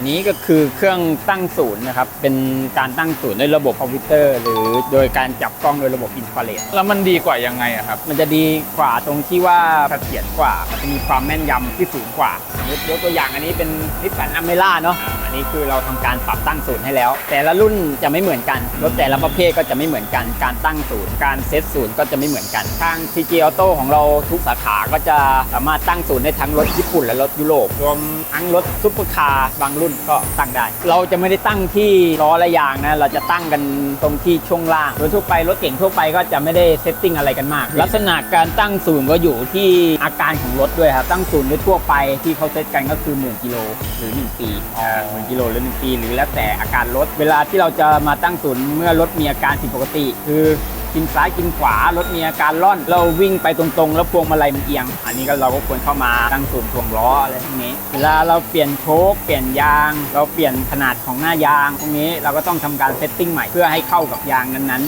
อันนี้ก็คือเครื่องตั้งศูนย์นะครับ เป็นการตั้งศูนย์ด้วยระบบคอมพิวเตอร์ หรือโดยการจับกล้องโดยระบบอินฟราเรดแล้วมันดีกว่ายังไงอะครับ มันจะดีกว่าตรงที่ว่าเสถียรกว่า มันจะมีความแม่นยำที่สูงกว่ายกยกตัวอย่างอันนี้เป็นนิสสันอเมร่าเนาะอันนี้คือเราทำการปรับตั้งศูนย์ให้แล้ว แต่ละรุ่นจะไม่เหมือนกันรถแต่ละประเภทก็จะไม่เหมือนกัน การตั้งศูนย์การเซตศูนย์ก็จะไม่เหมือนกันทาง CG Auto ของเราทุกสาขาก็จะสามารถตั้งศูนย์ได้ทั้งรถญี่ปุ่นและรถยุโรปรวมทั้งรถซุปเปอร์คาร์บางรุ่นก็ตั้งได้ เราจะไม่ได้ตั้งที่ล้อและยางนะเราจะตั้งกันตรงที่ช่วงล่างโดยทั่วไปรถเก่งทั่วไปก็จะไม่ได้เซตติ้งอะไรกันมาก ลักษณะการตั้งศูนย์ก็อยู่ที่อาการของรถด้วยครับตั้งศูนย์โดยทั่วไปที่เขาเซตกันก็คือหมื่นกิโลหรือ 1 ปีหมื่นกิโลหรือ1ปีหรือแล้วแต่อาการรถ เวลาที่เราจะมาตั้งศูนย์เมื่อรถมีอาการผิดปกติ คือกินซ้ายกินขวารถมีอาการล่อน เราวิ่งไปตรงๆ แล้วพวงมาลัยมันเอียง อันนี้ก็เราก็ควรเข้ามาตั้งศูนย์ทวงล้ออะไรพวกนี้ เวลาเราเปลี่ยนโชคเปลี่ยนยาง เราเปลี่ยนขนาดของหน้ายางพวกนี้เราก็ต้องทำการเซตติ้งใหม่เพื่อให้เข้ากับยางนั้น